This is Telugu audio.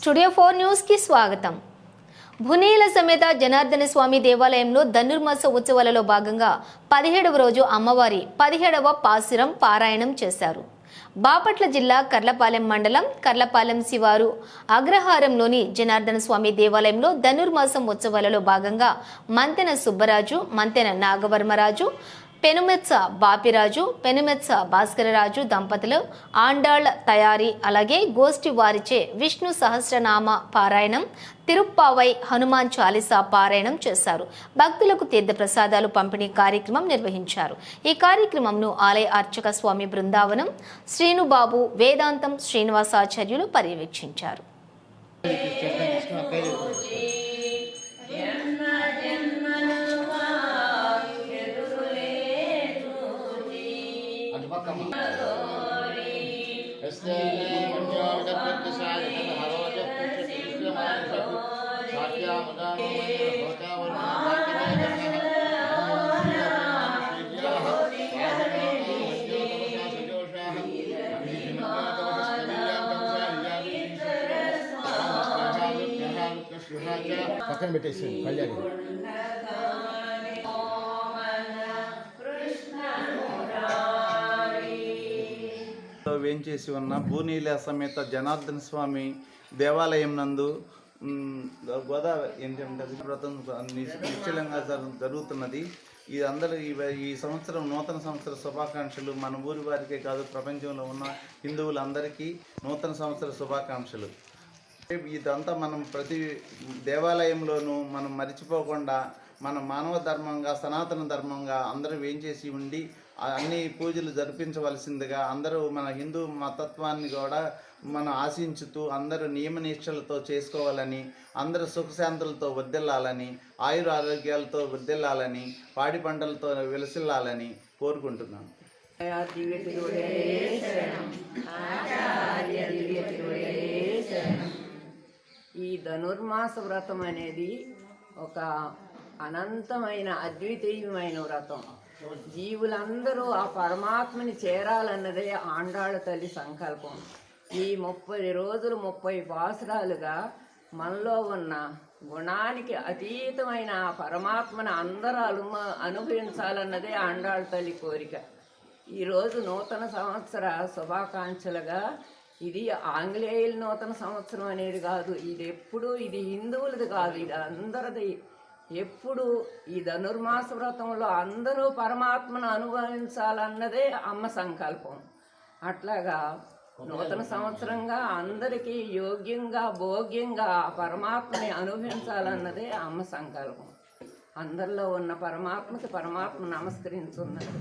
స్టూడియో ఫోర్ న్యూస్కి స్వాగతం. భునేల సమేత జనార్దన స్వామి దేవాలయంలో ధనుర్మాస ఉత్సవాలలో భాగంగా పదిహేడవ రోజు అమ్మవారి పదిహేడవ పాసురం పారాయణం చేశారు. బాపట్ల జిల్లా కర్లపాలెం మండలం కర్లపాలెం శివారు అగ్రహారంలోని జనార్దన స్వామి దేవాలయంలో ధనుర్మాసం ఉత్సవాలలో భాగంగా మంతెన సుబ్బరాజు మంతెన నాగవర్మరాజు పెనుమెత్స బాపిరాజు పెనుమెత్స భాస్కరరాజు దంపతులు ఆండాళ్ళ తయారీ అలాగే గోష్ఠి వారిచే విష్ణు సహస్రనామ పారాయణం తిరుప్పావై హనుమాన్ చాలీసా పారాయణం చేశారు. భక్తులకు తీర్థ ప్రసాదాలు పంపిణీ కార్యక్రమం నిర్వహించారు. ఈ కార్యక్రమంను ఆలయ అర్చక స్వామి బృందావనం శ్రీనుబాబు వేదాంతం శ్రీనివాసాచార్యులు పర్యవేక్షించారు. అటు పక్కమ్మ పక్కన పెట్టేసి కళ్యాణి లో వేంచేసి ఉన్న భూనీల సమేత జనార్దన స్వామి దేవాలయం నందు గోదావరి ఏంటంటే వ్రతం నిశ్చలంగా జరు- జరుగుతున్నది. ఇది అందరూ ఈ- సంవత్సరం నూతన సంవత్సర శుభాకాంక్షలు మన ఊరి వారికే కాదు ప్రపంచంలో ఉన్న హిందువులందరికీ నూతన సంవత్సర శుభాకాంక్షలు. ఇదంతా మనం ప్రతి దేవాలయంలోనూ మనం మర్చిపోకుండా మన మానవ ధర్మంగా సనాతన ధర్మంగా అందరూ వేంచేసి ఉండి అన్ని పూజలు జరిపించవలసిందిగా అందరూ మన హిందూ మతత్వాన్ని కూడా మనం ఆశించుతూ అందరూ నియమనిష్టలతో చేసుకోవాలని అందరూ సుఖశాంతులతో వర్దిల్లాలని ఆయుర ఆరోగ్యాలతో వర్దిల్లాలని పాడి పంటలతో విలసిల్లాలని కోరుకుంటున్నాను ఈ ధనుర్మాస వ్రతం అనేది ఒక అనంతమైన అద్వితీయమైన వ్రతం. జీవులందరూ ఆ పరమాత్మని చేరాలన్నదే ఆండాళ్ళ తల్లి సంకల్పం. ఈ ముప్పై రోజులు ముప్పై పాసురాలుగా మనలో ఉన్న గుణానికి అతీతమైన ఆ పరమాత్మను అందరూ అనుమ అనుభవించాలన్నదే ఆండాళ్ళ తల్లి కోరిక. ఈరోజు నూతన సంవత్సర శుభాకాంక్షలుగా ఇది ఆంగ్లేయుల నూతన సంవత్సరం అనేది కాదు ఇది ఎప్పుడు ఇది హిందువులది కాదు ఇది అందరిది ఎప్పుడు ఈ ధనుర్మాస వ్రతంలో అందరూ పరమాత్మను అనుభవించాలన్నదే అమ్మ సంకల్పం. అట్లాగా నూతన సంవత్సరంగా అందరికీ యోగ్యంగా భోగ్యంగా పరమాత్మని అనుభవించాలన్నదే అమ్మ సంకల్పం. అందరిలో ఉన్న పరమాత్మకి పరమాత్మ నమస్కరించున్నది.